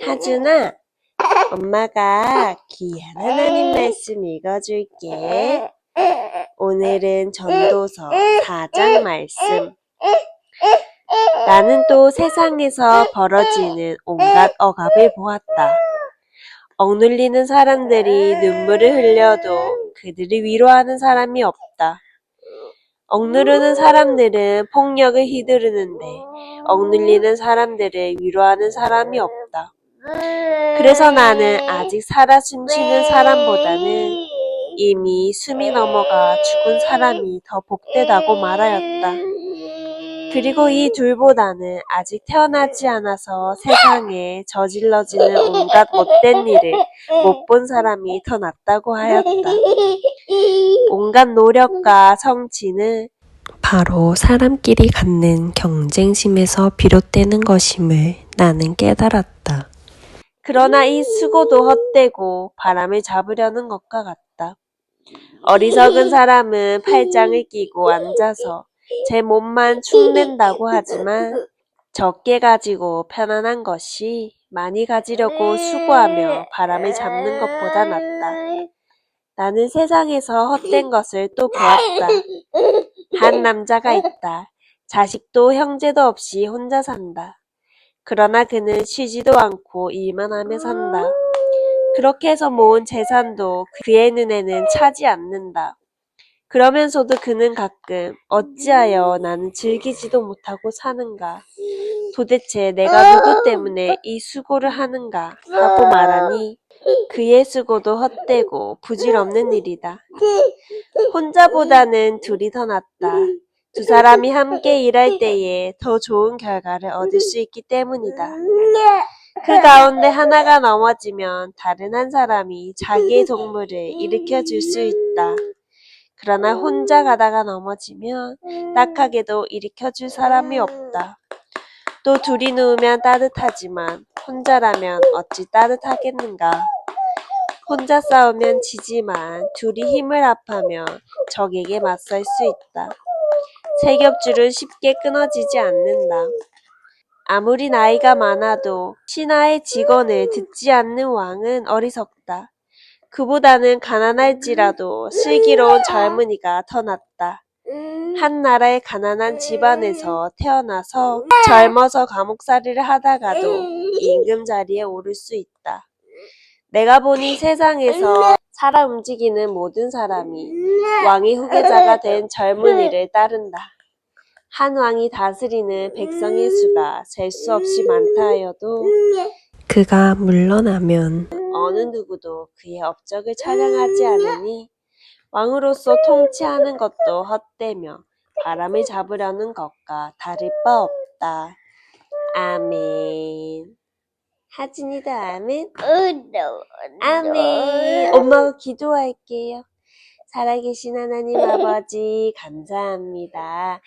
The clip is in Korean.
하준아, 엄마가 귀한 하나님 말씀 읽어줄게. 오늘은 전도서 4장 말씀. 나는 또 세상에서 벌어지는 온갖 억압을 보았다. 억눌리는 사람들이 눈물을 흘려도 그들을 위로하는 사람이 없다. 억누르는 사람들은 폭력을 휘두르는데 억눌리는 사람들을 위로하는 사람이 없다. 그래서 나는 아직 살아 숨쉬는 사람보다는 이미 숨이 넘어가 죽은 사람이 더 복되다고 말하였다. 그리고 이 둘보다는 아직 태어나지 않아서 세상에 저질러지는 온갖 못된 일을 못 본 사람이 더 낫다고 하였다. 온갖 노력과 성취는 바로 사람끼리 갖는 경쟁심에서 비롯되는 것임을 나는 깨달았다. 그러나 이 수고도 헛되고 바람을 잡으려는 것과 같다. 어리석은 사람은 팔짱을 끼고 앉아서 제 몸만 축낸다고 하지만 적게 가지고 편안한 것이 많이 가지려고 수고하며 바람을 잡는 것보다 낫다. 나는 세상에서 헛된 것을 또 보았다. 한 남자가 있다. 자식도 형제도 없이 혼자 산다. 그러나 그는 쉬지도 않고 일만 하며 산다. 그렇게 해서 모은 재산도 그의 눈에는 차지 않는다. 그러면서도 그는 가끔 어찌하여 나는 즐기지도 못하고 사는가? 도대체 내가 누구 때문에 이 수고를 하는가? 하고 말하니 그의 수고도 헛되고 부질없는 일이다. 혼자보다는 둘이 더 낫다. 두 사람이 함께 일할 때에 더 좋은 결과를 얻을 수 있기 때문이다. 그 가운데 하나가 넘어지면 다른 한 사람이 자기의 동물을 일으켜 줄 수 있다. 그러나 혼자 가다가 넘어지면 딱하게도 일으켜 줄 사람이 없다. 또 둘이 누우면 따뜻하지만 혼자라면 어찌 따뜻하겠는가. 혼자 싸우면 지지만 둘이 힘을 합하며 적에게 맞설 수 있다. 세 겹줄은 쉽게 끊어지지 않는다. 아무리 나이가 많아도 신하의 직언을 듣지 않는 왕은 어리석다. 그보다는 가난할지라도 슬기로운 젊은이가 더 낫다. 한 나라의 가난한 집안에서 태어나서 젊어서 감옥살이를 하다가도 임금 자리에 오를 수 있다. 내가 보니 세상에서 살아 움직이는 모든 사람이 왕의 후계자가 된 젊은이를 따른다. 한 왕이 다스리는 백성의 수가 셀 수 없이 많다 하여도 그가 물러나면 어느 누구도 그의 업적을 찬양하지 않으니 왕으로서 통치하는 것도 헛되며 바람을 잡으려는 것과 다를 바 없다. 아멘. 하진이도 아멘. 아멘. 엄마가 기도할게요. 살아계신 하나님 아버지, 감사합니다.